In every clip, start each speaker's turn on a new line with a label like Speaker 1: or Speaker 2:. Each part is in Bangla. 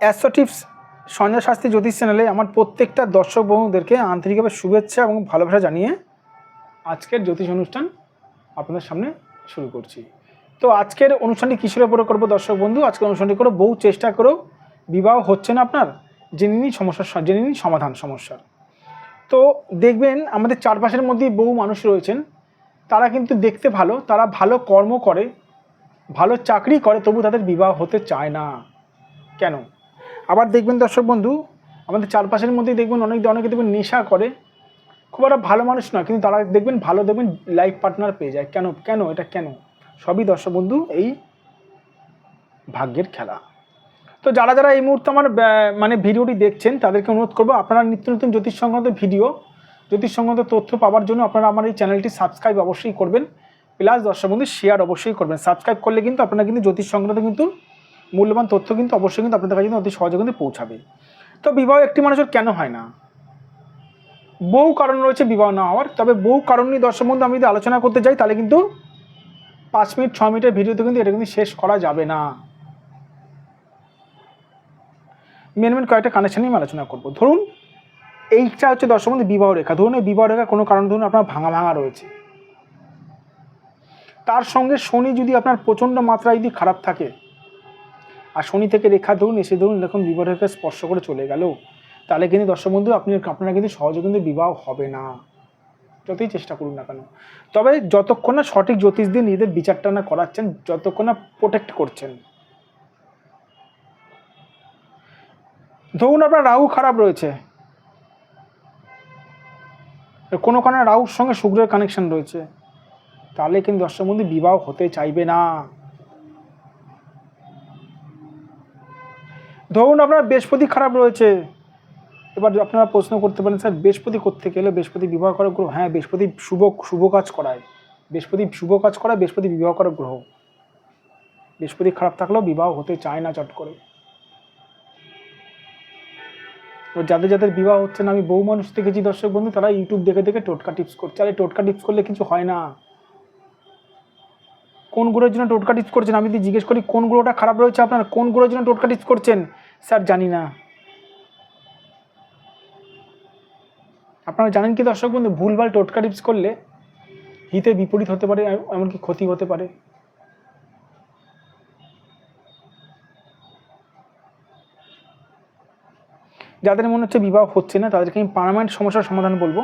Speaker 1: অ্যাস্ট্রো টিপস সঞ্জয় শাস্ত্রী জ্যোতিষ চ্যানেলে আমার প্রত্যেকটা দর্শক বন্ধুদেরকে আন্তরিকভাবে শুভেচ্ছা এবং ভালোবাসা জানিয়ে আজকের জ্যোতিষ অনুষ্ঠান আপনাদের সামনে শুরু করছি। তো আজকের অনুষ্ঠানটি কিসের উপরে করব দর্শক বন্ধু? আজকের অনুষ্ঠানটি করে বহু চেষ্টা করেও বিবাহ হচ্ছে না আপনার? জেনে নিন সমস্যার জেনে নিন সমাধান সমস্যার। তো দেখবেন আমাদের চারপাশের মধ্যেই বহু মানুষ রয়েছেন। তারা কিন্তু দেখতে ভালো, তারা ভালো কর্ম করে, ভালো চাকরি করে, তবু তাদের বিবাহ হতে চায় না। কেন? আবার দেখবেন দর্শক বন্ধু, আমাদের চারপাশের মধ্যেই দেখবেন অনেক অনেকে দেখবেন নেশা করে। খুব একটা ভালো মানুষ নয়, কিন্তু তারা দেখবেন ভালো দেখবেন লাইফ পার্টনার পেয়ে যায়। কেন কেন, এটা কেন? সবই দর্শক বন্ধু, এই ভাগ্যের খেলা। তো যারা যারা এই মুহূর্তে আমার মানে ভিডিওটি দেখছেন, তাদেরকে অনুরোধ করব, আপনারা নিত্য নতুন জ্যোতিষ সংক্রান্ত ভিডিও, জ্যোতিষ সংক্রান্ত তথ্য পাওয়ার জন্য আপনারা আমার এই চ্যানেলটি সাবস্ক্রাইব অবশ্যই করবেন। প্লাস দর্শক বন্ধু শেয়ার অবশ্যই করবেন। সাবস্ক্রাইব করলে কিন্তু আপনারা কিন্তু জ্যোতিষ সংক্রান্ত কিন্তু মূল্যবান তথ্য কিন্তু অবশ্যই কিন্তু আপনাদের কাছে অতি সহজে কিন্তু পৌঁছাবে। তো বিবাহ একটি মানুষের কেন হয় না? বহু কারণ রয়েছে বিবাহ না হওয়ার, তবে বহু কারণ নিয়ে দর্শক বন্ধু, আমি যদি আলোচনা করতে যাই, তাহলে কিন্তু পাঁচ মিনিট, ছ মিনিটের ভিডিওতে কিন্তু এটা কিন্তু শেষ করা যাবে না। মেন মেন কয়েকটা কানেকশন নিয়ে আমি আলোচনা করব। ধরুন, এইটা হচ্ছে দর্শক বন্ধু, বিবাহ রেখা। ধরুন, এই বিবাহ রেখা কোনো কারণ ধরুন আপনার ভাঙা ভাঙা রয়েছে। তার সঙ্গে শনি যদি আপনার প্রচণ্ড মাত্রায় যদি খারাপ থাকে আর শনি থেকে রেখা ধরুন, এসে ধরুন, এরকম বিবাহ রেখা স্পর্শ করে চলে গেল। তাহলে কিন্তু দর্শক বন্ধু, আপনি আপনারা কিন্তু সহজে কিন্তু বিবাহ হবে না। যতই চেষ্টা করুন না কেন। তবে যতক্ষণ না সঠিক জ্যোতিষ দিয়ে নিজেদের বিচারটা না করাচ্ছেন, যতক্ষণ না প্রোটেক্ট করছেন। ধরুন আপনার রাহু খারাপ রয়েছে। কোনো কারণে রাহুর সঙ্গে শুক্রের কানেকশন রয়েছে। তাহলে কিন্তু দর্শক বন্ধু, বিবাহ হতে চাইবে না। ধরুন আপনার বৃহস্পতি খারাপ রয়েছে। এবার আপনারা প্রশ্ন করতে পারেন, স্যার, বৃহস্পতি করতে গেলে বৃহস্পতি বিবাহ করার গ্রহ হ্যাঁ বৃহস্পতি শুভ শুভ কাজ করায়। বৃহস্পতি শুভ কাজ করায়, বৃহস্পতি বিবাহ করার গ্রহ। বৃহস্পতি খারাপ থাকলেও বিবাহ হতে চায় না চট করে। তো যাদের যাদের বিবাহ হচ্ছে না, আমি বহু মানুষ দেখেছি, দর্শক বন্ধু, তারা ইউটিউব দেখে দেখে টোটকা টিপস করছে। আরে, টোটকা টিপস করলে কিছু হয় না। কোন জন্য টোটকা টিপস করছেন? আমি যদি জিজ্ঞেস করি, কোন খারাপ রয়েছে আপনার? কোন জন্য টোটকা টিপস করছেন? স্যার, জানি না। আপনারা জানেন কি দর্শক বন্ধু, ভুলভাল টোটকা টিপস করলে হিতে বিপরীত হতে পারে এমনকি ক্ষতি হতে পারে। যাদের মনে হচ্ছে বিবাহ হচ্ছে না, তাদেরকে আমি পার্মানেন্ট সমস্যার সমাধান বলব।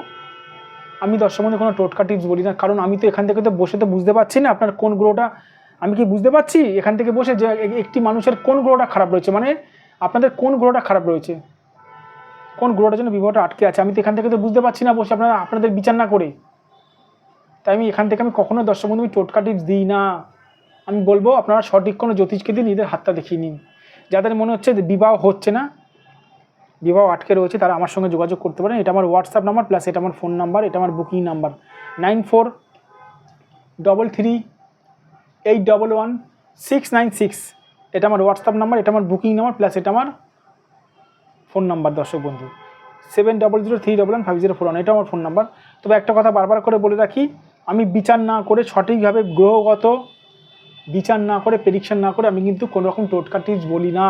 Speaker 1: আমি দর্শক বন্ধু কোনো টোটকা টিপস বলি না, কারণ আমি তো এখান থেকে তো বসে তো বুঝতে পারছি না আপনার কোন গ্রহটা। আমি কি বুঝতে পারছি? এখান থেকে বসে যে একটি মানুষের কোন গ্রহটা খারাপ রয়েছে? মানে আপনাদের কোন গ্রহটা খারাপ রয়েছে? কোন গ্রহটার জন্য বিবাহটা আটকে আছে? আমি তো এখান থেকে তো বুঝতে পারছি না বসে, আপনারা, আপনাদের বিচার না করে। তাই আমি এখান থেকে আমি কখনো দর্শক বন্ধু আমি টোটকা টিপস দিই না। আমি বলব, আপনারা সঠিক কোনো জ্যোতিষকে দিয়ে নিজেদের হাতটা দেখিয়ে নিন। যাদের মনে হচ্ছে বিবাহ হচ্ছে না বিবাহ আটকে রয়েছে, তারা আমার সঙ্গে যোগাযোগ করতে পারেন। এটা আমার হোয়াটসঅ্যাপ নাম্বার প্লাস এটা আমার ফোন নাম্বার এটা আমার booking number nine four double three eight double one six nine six এটা আমার হোয়াটসঅ্যাপ নাম্বার এটা আমার বুকিং নাম্বার প্লাস এটা আমার ফোন নাম্বার দর্শক বন্ধু। Seven double zero three double one five zero four one এটা আমার ফোন নাম্বার তবে একটা কথা বারবার করে বলে রাখি, আমি বিচার না করে সঠিকভাবে গ্রহগত বিচার না করে প্রেডিকশন না করে আমি কিন্তু কোনো রকম টোটকা টিপস বলি না।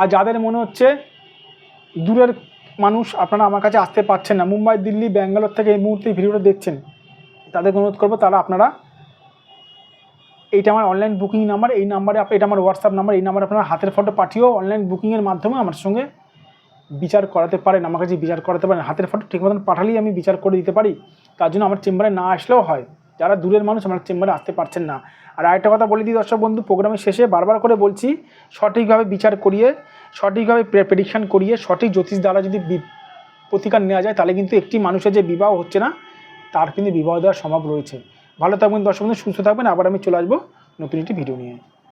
Speaker 1: আর যাদের মনে হচ্ছে দূরের মানুষ আপনারা আমার কাছে আসতে পারছেন না। মুম্বাই, দিল্লি, ব্যাঙ্গালোর থেকে এই মুহূর্তে ভিডিওটা দেখছেন। তাদের অনুরোধ করব, তারা আপনারা এইটা আমার অনলাইন বুকিং নাম্বার এই নাম্বারে এটা আমার হোয়াটসঅ্যাপ নাম্বার এই নাম্বারে আপনারা হাতের ফটো পাঠিয়েও অনলাইন বুকিংয়ের মাধ্যমে আমার সঙ্গে বিচার করাতে পারেন, আমার কাছে বিচার করাতে পারেন। হাতের ফটো ঠিক মতন পাঠালেই আমি বিচার করে দিতে পারি। তার জন্য আমার চেম্বারে না আসলেও হয়। যারা দূরের মানুষ, আমার চেম্বারে আসতে পারছেন না। আর আরেকটা কথা বলে দিই দর্শক বন্ধু প্রোগ্রামের শেষে বারবার করে বলছি, সঠিকভাবে বিচার করিয়ে সঠিকভাবে প্রেডিকশান করিয়ে সঠিক জ্যোতিষ দ্বারা যদি প্রতিকার নেওয়া যায়, তাহলে কিন্তু একটি মানুষের যে বিবাহ হচ্ছে না, তার কিন্তু বিবাহ দেওয়ার সম্ভব রয়েছে। ভালো থাকবেন দর্শক সুস্থ থাকবেন। আবার আমি চলে আসব নতুন একটি ভিডিও নিয়ে।